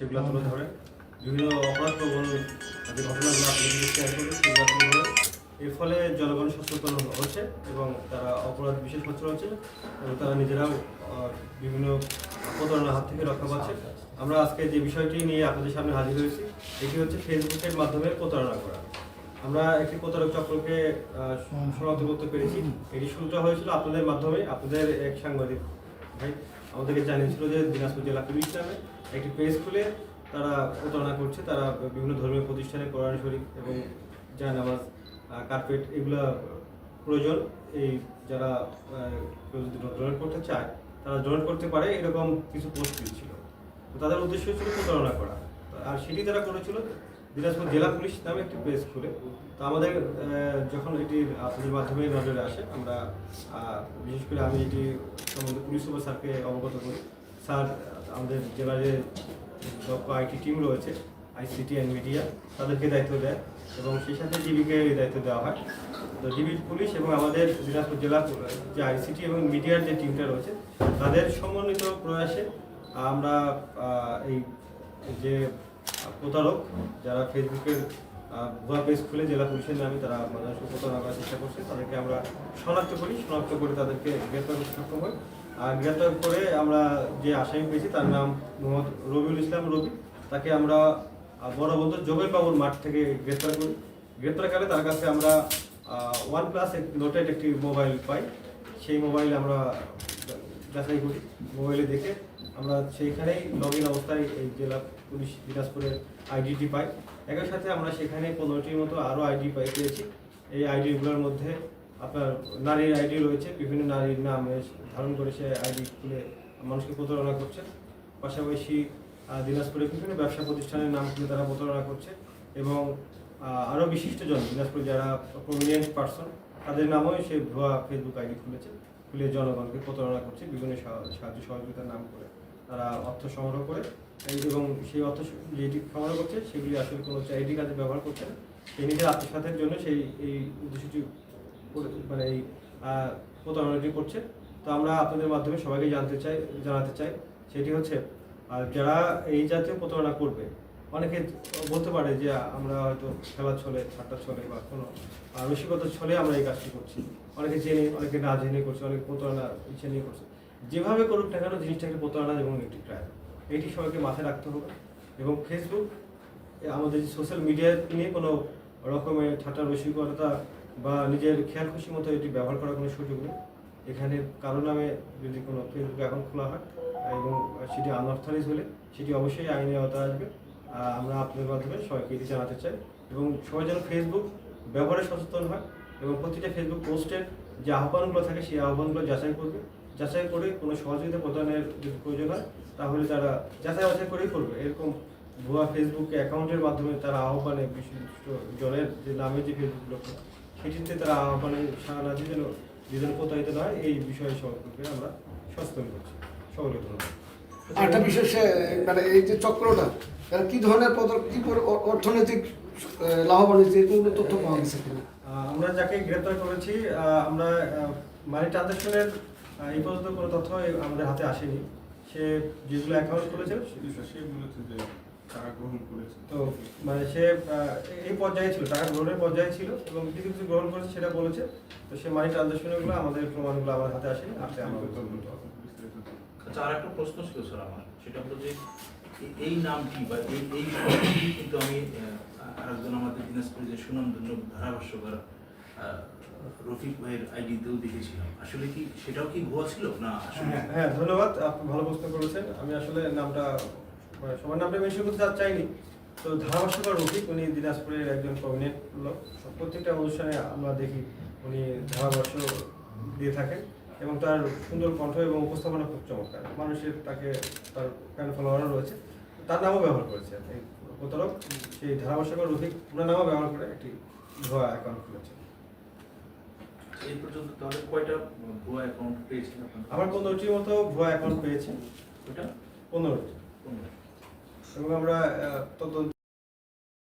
সেগুলো তুলে ধরে। বিভিন্ন অপরাধ এর ফলে জনগণ সচেতন হচ্ছে এবং তারা অপরাধ বিশেষ সচেতন হচ্ছে এবং তারা নিজেরাও বিভিন্ন প্রতারণার হাত থেকে রক্ষা পাচ্ছে। আমরা আজকে যে বিষয়টি নিয়ে আপনাদের সামনে হাজির হয়েছি এটি হচ্ছে ফেসবুকের মাধ্যমে প্রতারণা করা। আমরা একটি প্রতারক চক্রকে শনাক্ত করতে পেরেছি। এটি শুরুটা হয়েছিল আপনাদের মাধ্যমে। আপনাদের এক সাংবাদিক ভাই আমাদেরকে জানিয়েছিল যে দিনাজপুর জেলা পুলিশ নামে একটি পেজ খুলে তারা প্রতারণা করছে, তারা বিভিন্ন ধর্মীয় প্রতিষ্ঠানে কোরআন শরীফ এবং জায়নামাজ কার্পেট এগুলা প্রয়োজন। এই যারা ডোনেট করতে চায়, তারা ডোনেট করতে পারে, এরকম কিছু পোস্ট তো তাদের উদ্দেশ্য ছিল প্রতারণা করা। আর সেটি তারা করেছিল দিনাজপুর জেলা পুলিশ নামে একটি পেজ খুলে। তো আমাদের যখন এটি আপনাদের মাধ্যমে নজরে আসে, আমরা বিশেষ করে আমি এটি সম্বন্ধে পুলিশ সুপার স্যারকে অবগত করি। স্যার, আমাদের জেলার যে দক্ষ আইটি টিম রয়েছে আইসিটি অ্যান্ড মিডিয়া তাদেরকে দায়িত্ব দেয় এবং সেই সাথে ডিবিকে দায়িত্ব দেওয়া হয়। তো ডিবি পুলিশ এবং আমাদের দিনাজপুর জেলা যে আইসিটি এবং মিডিয়ার যে টিমটা রয়েছে, তাদের সমন্বিত প্রয়াসে আমরা এই যে প্রতারক যারা ফেসবুকের ভুয়া পেজ খুলে জেলা পুলিশের নামে তারা মানুষকে প্রতারণা করার চেষ্টা করছে, তাদেরকে আমরা শনাক্ত করি। শনাক্ত করে তাদেরকে গ্রেপ্তার করতে সক্ষম আর গ্রেপ্তার করে আমরা যে আসামি পেয়েছি, তার নাম মোহাম্মদ রবিউল ইসলাম রবি। তাকে আমরা বড় বন্ধু জবেল বাবুর মাঠ থেকে গ্রেপ্তার করি। গ্রেপ্তারকালে তার কাছে আমরা ওয়ান প্লাস নোটেড একটি মোবাইল পাই। সেই মোবাইল আমরা যাচাই করি। মোবাইলে দেখে আমরা সেইখানেই লগ ইন অবস্থায় এই জেলা পুলিশ দিনাজপুরের আইডিটি পাই। একই সাথে আমরা সেখানে পনেরোটির মতো আরও আইডি পাই, পেয়েছি। এই আইডিগুলোর মধ্যে আপনার নারীর আইডি রয়েছে, বিভিন্ন নারীর নাম ধারণ করে সে আইডি খুলে মানুষকে প্রতারণা করছে। পাশাপাশি দিনাজপুরে বিভিন্ন ব্যবসা প্রতিষ্ঠানের নাম খুলে তারা প্রতারণা করছে এবং আরও বিশিষ্টজন দিনাজপুর যারা প্রমিনিয়েন্ট পার্সন তাদের নামেও সে ভুয়া ফেসবুক আইডি খুলেছে, খুলে জনগণকে প্রতারণা করছে, বিভিন্ন সাহায্য সহযোগিতার নাম করে তারা অর্থ সংগ্রহ করে। এবং সেই অর্থ যেটি সংগ্রহ করছে, সেগুলি আসলে কোনো চ্যারিটি কাজে ব্যবহার করছে না। সেই নিজের আত্মসাতের জন্য সেই, এই উদ্দেশ্যটি মানে এই প্রতারণাটি করছে। তো আমরা আপনাদের মাধ্যমে সবাইকে জানতে চাই জানাতে চাই সেটি হচ্ছে আর যারা এই জাতীয় প্রতারণা করবে অনেকে বলতে পারে যে আমরা হয়তো খেলা ছলে ঠাট্টার ছলে বা কোনো আহ, রসিকতার ছলে আমরা এই কাজটি করছি। অনেকে জেনে অনেকে না জেনে করছে অনেকে প্রতারণা ইচ্ছে নিয়ে করছে। যেভাবে করুক না কেন জিনিসটাকে প্রতারণা এবং একটি ক্রাইম এটি সবাইকে মাথায় রাখতে হবে এবং ফেসবুক আমাদের সোশ্যাল মিডিয়া নিয়ে কোনো রকমের ঠাট্টা রসিকতা বা নিজের খেয়াল খুশি মতো এটি ব্যবহার করার কোনো সুযোগ নেই। এখানে কারও নামে যদি কোনো ফেসবুক অ্যাকাউন্ট খোলা হয়, এবং সেটি আনঅথরাইজ হলে সেটি অবশ্যই আইনের আওতায় আসবে। আমরা আপনাদের মাধ্যমে সবাইকে এটি জানাতে চাই এবং সবাই যেন ফেসবুক ব্যবহারে সচেতন হয় এবং প্রতিটা ফেসবুক পোস্টের যে আহ্বানগুলো থাকে, সেই আহ্বানগুলো যাচাই করবে। যাচাই করে কোনো সহযোগিতা প্রদানের যদি প্রয়োজন হয়, তাহলে তারা যাচাই বাছাই করেই করবে। এরকম ভুয়া ফেসবুক অ্যাকাউন্টের মাধ্যমে তারা আহ্বানে বিশিষ্ট জনের যে নামে যে ফেসবুক সেটিতে তারা আহ্বানে সারা না দিয়ে যেন যে যেন প্রতারিত না হয় এই বিষয়ে সম্পর্কে আমরা সচেতন করছি। সকলকে ধন্যবাদ। আরেকটা বিশেষ মানে এই যে চক্রটা এরা কি ধরনের পদ- কি অর্থনৈতিক লাভবান হয়েছে এরকম কোনো তথ্য পাওয়া গেছে আমরা যাকে গ্রেপ্তার করেছি আমরা মানি ট্রানজাকশনের এই পর্যন্ত কোনো তথ্য আমাদের হাতে আসেনি। সে যেগুলো অ্যাকাউন্ট খুলেছে সে বলেছে যে টাকা গ্রহণ করেছে। তো মানে সে এই পর্যায়ে ছিল টাকা গ্রহণের পর্যায়ে ছিল এবং কিছু কিছু গ্রহণ করেছে সেটা বলেছে। তো সে মানি ট্রানজাকশনগুলো আমাদের প্রমাণগুলো আমার হাতে আসেনি আসলে আমাদের আচ্ছা আর একটা প্রশ্ন ছিল স্যার আমার। সেটা হলো যে এই নামটি বা এই এই শব্দটি কিন্তু আমি আহ, আরেকজন আমাদের দিনাজপুরে যে সুনামধন্য ধারাভাষ্যকার রফিক ভাইয়ের আইডিতেও দেখেছিলাম। আসলে কি সেটাও কি ভুয়া ছিল? না আসলে হ্যাঁ হ্যাঁ ধন্যবাদ আপনি ভালো প্রশ্ন করেছেন। আমি আসলে নামটা সবার নামটা মেনশন করতে চাইনি। তো ধারাভাষ্যকার রফিক উনি দিনাজপুরের একজন প্রমিনেন্ট লোক। প্রত্যেকটা অনুষ্ঠানে আমরা দেখি উনি ধারাভাষ্য দিয়ে থাকেন এবং তার সুন্দর কণ্ঠ এবং উপস্থাপনা খুব চমৎকার। মানুষের তাকে তার ফ্যান ফলোয়ারও রয়েছে। তার নামও ব্যবহার করেছে এই প্রতারক। সেই ধারাভাষ্যকার রফিক ওনার নামও ব্যবহার করে একটি ভুয়া অ্যাকাউন্ট খুলেছে। এই পর্যন্ত তাহলে কয়টা ভুয়া অ্যাকাউন্ট পেয়েছেন আমার পনেরোটির মতো ভুয়া অ্যাকাউন্ট পেয়েছি। ওটা? পনেরোটি। কোনটা? এবং আমরা তদন্ত